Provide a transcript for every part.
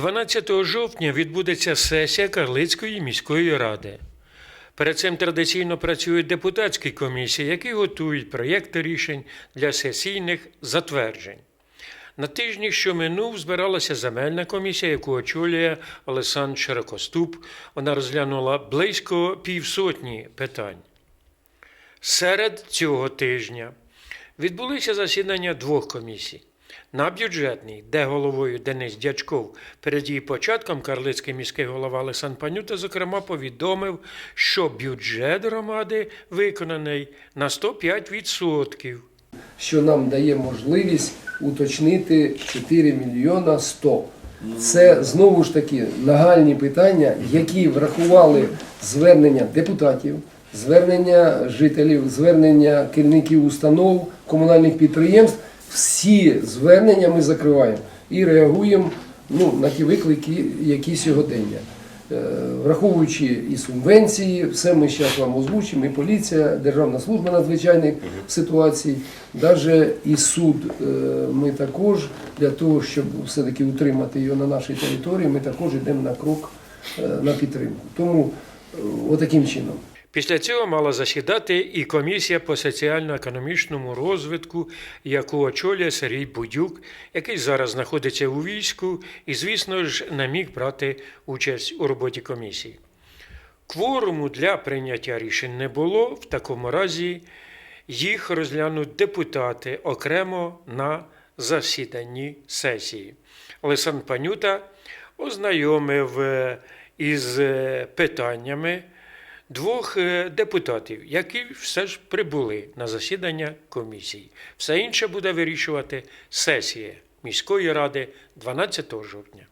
12 жовтня відбудеться сесія Карлицької міської ради. Перед цим традиційно працюють депутатські комісії, які готують проєкти рішень для сесійних затверджень. На тижні, що минув, збиралася земельна комісія, яку очолює Олександр Широкоступ. Вона розглянула близько півсотні питань. Серед цього тижня відбулися засідання двох комісій. На бюджетній, де головою Денис Дячков, перед її початком Карлицький міський голова Олександр Панюта, зокрема, повідомив, що бюджет громади виконаний на 105%. що нам дає можливість уточнити 4 мільйона 100. Це знову ж таки нагальні питання, які врахували звернення депутатів, звернення жителів, звернення керівників установ, комунальних підприємств. Всі звернення ми закриваємо і реагуємо ну, на ті виклики, які сьогодення. Е, Враховуючи і субвенції, все ми зараз вам озвучимо, і поліція, Державна служба надзвичайних ситуацій, навіть і суд е, ми також для того, щоб все-таки утримати його на нашій території, ми також йдемо на крок е, на підтримку. Тому отаким чином. Після цього мала засідати і комісія по соціально-економічному розвитку, яку очолює Сергій Будюк, який зараз знаходиться у війську і, звісно ж, не міг брати участь у роботі комісії. Кворуму для прийняття рішень не було, в такому разі їх розглянуть депутати окремо на засіданні сесії. Олександр Панюта ознайомив е, із е, питаннями двох е, депутатів, які все ж прибули на засідання комісії. Все інше буде вирішувати сесія міської ради 12 жовтня.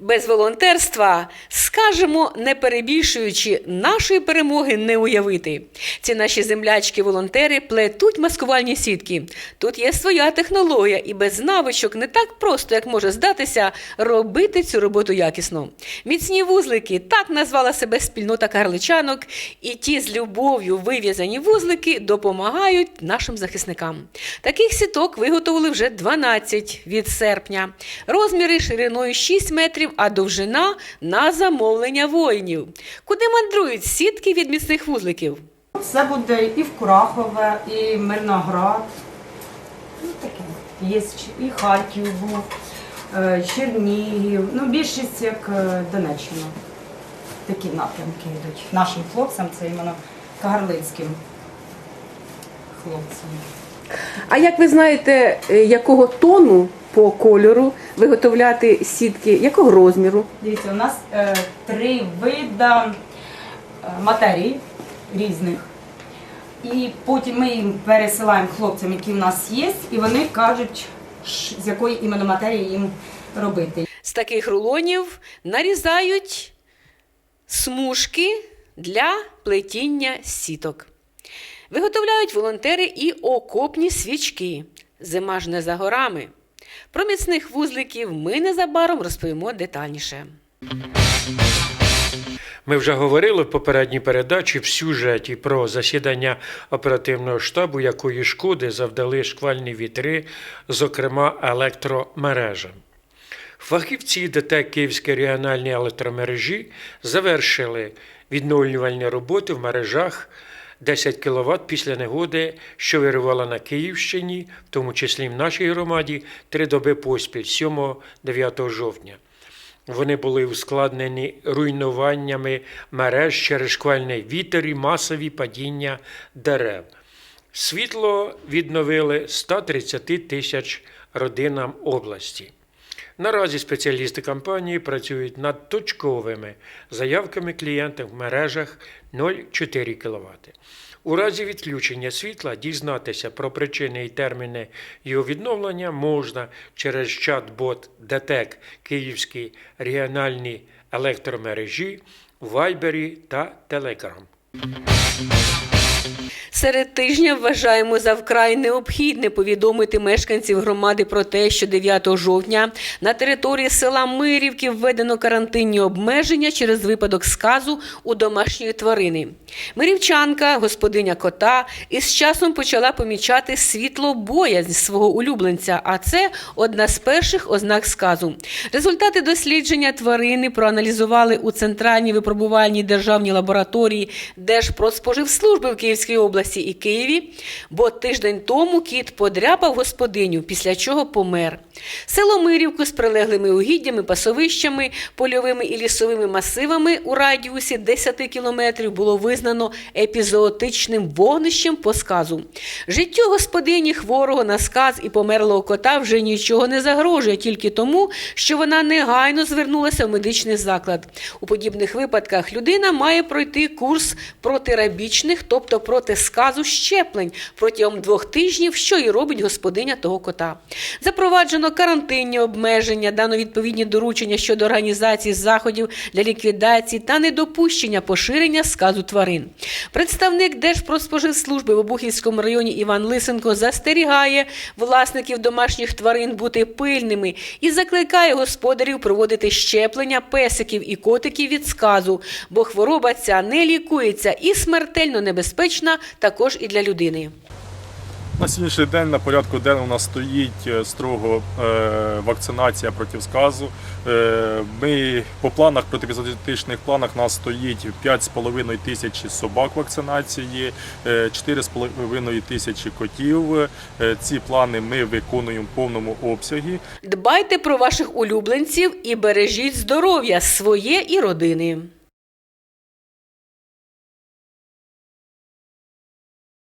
Без волонтерства, скажемо, не перебільшуючи, нашої перемоги не уявити. Ці наші землячки-волонтери плетуть маскувальні сітки. Тут є своя технологія, і без навичок не так просто, як може здатися, робити цю роботу якісно. Міцні вузлики так назвала себе спільнота карличанок, і ті з любов'ю вив'язані вузлики допомагають нашим захисникам. Таких сіток виготовили вже 12 від серпня. Розміри шириною 6 метрів, а довжина на замовлення воїнів. Куди мандрують сітки від міцних вузликів? Це буде і в Курахове, і Мирноград. Ну, таке. Є і Харків був, е, Чернігів. Ну, більшість як е, Донеччина. Такі напрямки йдуть. Нашим хлопцям це іменно кагарлицьким хлопцям. А як ви знаєте, е, якого тону по кольору виготовляти сітки, якого розміру? Дивіться, у нас е, три вида е, матерій різних. І потім ми їм пересилаємо хлопцям, які в нас є, і вони кажуть, ш- з якої іменно матерії їм робити. З таких рулонів нарізають смужки для плетіння сіток. Виготовляють волонтери і окопні свічки. Зима ж не за горами. Про міцних вузликів ми незабаром розповімо детальніше. Ми вже говорили в попередній передачі в сюжеті про засідання оперативного штабу, якої шкоди завдали шквальні вітри, зокрема електромережам. Фахівці ДТЕК Київської регіональної електромережі завершили відновлювальні роботи в мережах 10 кВт після негоди, що вирувала на Київщині, в тому числі в нашій громаді, три доби поспіль 7-9 жовтня. Вони були ускладнені руйнуваннями мереж через шквальний вітер і масові падіння дерев. Світло відновили 130 тисяч родинам області. Наразі спеціалісти компанії працюють над точковими заявками клієнтів в мережах 0,4 кВт. У разі відключення світла дізнатися про причини і терміни його відновлення можна через чат-бот ДТЕК Київській регіональній електромережі, Вайбері та Телеграм. Серед тижня вважаємо за вкрай необхідне повідомити мешканців громади про те, що 9 жовтня на території села Мирівки введено карантинні обмеження через випадок сказу у домашньої тварини. Мирівчанка, господиня кота, із часом почала помічати світло боязнь свого улюбленця, а це одна з перших ознак сказу. Результати дослідження тварини проаналізували у центральній випробувальній державній лабораторії Держпродспоживслужби в Київській області і Києві, бо тиждень тому кіт подряпав господиню, після чого помер. Село Мирівку з прилеглими угіддями, пасовищами, польовими і лісовими масивами у радіусі 10 кілометрів було визнано епізоотичним вогнищем по сказу. Життю господині хворого на сказ і померлого кота вже нічого не загрожує тільки тому, що вона негайно звернулася в медичний заклад. У подібних випадках людина має пройти курс протирабічних, тобто проти сказу щеплень протягом двох тижнів, що і робить господиня того кота. Запроваджено карантинні обмеження, дано відповідні доручення щодо організації заходів для ліквідації та недопущення поширення сказу тварин. Представник Держпродспоживслужби в Обухівському районі Іван Лисенко застерігає власників домашніх тварин бути пильними і закликає господарів проводити щеплення песиків і котиків від сказу, бо хвороба ця не лікується і смертельно небезпечна також і для людини. На сьогоднішній день на порядку денному у нас стоїть е, строго е, вакцинація проти сказу. Е, ми по планах, протипізотичних планах, у нас стоїть 5,5 тисячі собак вакцинації, е, 4,5 тисячі котів. Ці плани ми виконуємо в повному обсягі. Дбайте про ваших улюбленців і бережіть здоров'я своє і родини.